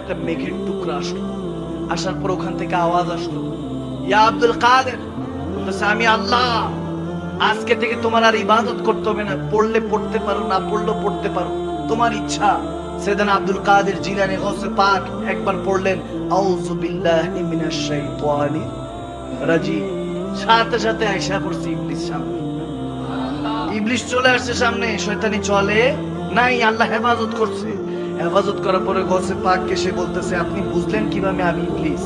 একটা মেঘের টুকরা আসলো। আসার পর ওখান থেকে আওয়াজ আসলো, ইয়া আব্দুল কাদের আমি আল্লাহ। আজকে থেকে তোমার আর ইবাদত করতে হবে না, পড়লে পড়তে পারো, না পড়লেও পড়তে পারো। তোমার ইচ্ছা, সেদিন আব্দুল কাদের জিলানি গৌসে পাক একবার পড়লেন, আউযু বিল্লাহি মিনাশ শাইতানির রাজিম। সাথে সাথে আয়সা পড়ছে ইবলিস সামনে। ইবলিশ চলে আসছে সামনে, শয়তানি চলে, নাই, আল্লাহ হেফাজত করছে। হেফাজত করার পরে গসে পাককে সে বলতেছে, আপনি বুঝলেন কীভাবে আমি ইবলিশ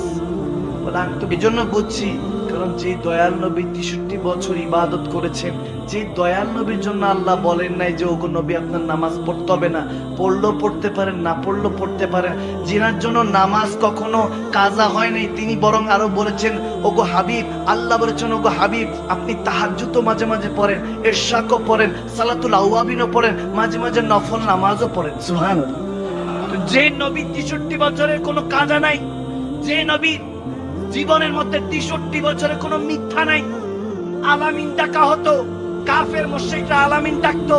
বলে, আমি তো এজন্য বুঝছি, কারণ যে দয়াল নবী তেষট্টি বছর ইবাদত করেছেন, যে দয়াল নবীর জন্য আল্লাহ বলেন নাই যে, ওগো নবী আপনার নামাজ পড়তে হবে না, পড়লেও পড়তে পারেন, না পড়লেও পড়তে পারেন। যিনার জন্য নামাজ কখনো কাজা হয় নাই, তিনি বরং আরও বলেছেন, ওগো হাবিব, আল্লাহ বলেছেন, ওগো হাবিব, আপনি তাহাজ্জুদ মাঝে মাঝে পড়েন এরশাকও পড়েন, সালাতুল আউয়াবিনও পড়েন, মাঝে মাঝে নফল নামাজও পড়েন। তো যে নবী তেষট্টি বছরের কোনো কাজা নাই, যে নবী জীবনের মধ্যে তেষট্টি বছরে কোনো মিথ্যা নাই। আলামিন ডাকা হতো, কাফের মুশরিকরা আলামিন ডাকতো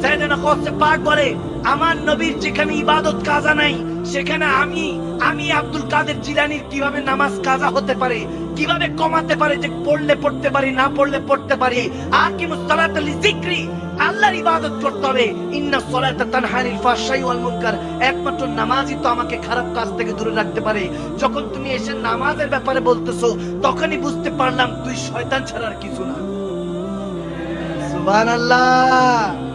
সাইয়েদনা কসে পাক বলে, আমার নবীর যেখানে ইবাদত কাজা নাই, সেখানে আমি আমি আব্দুল কাদের জিলানির কীভাবে নামাজ কাজা হতে পারে? কীভাবে কমাতে পারে যে পড়লে পড়তে পারি, না পড়লে পড়তে পারি? আকিমুস সালাতা লিযিকরি আল্লাহর ইবাদত করতে হবে। ইন্না ওয়াল মুনকার। একমাত্র নামাজই তো আমাকে খারাপ কাজ থেকে দূরে রাখতে পারে। যখন তুমি এসে নামাজের ব্যাপারে বলতেছো, তখনই বুঝতে পারলাম তুই শয়তান ছাড়া আর কিছু না। সুবহানাল্লাহ।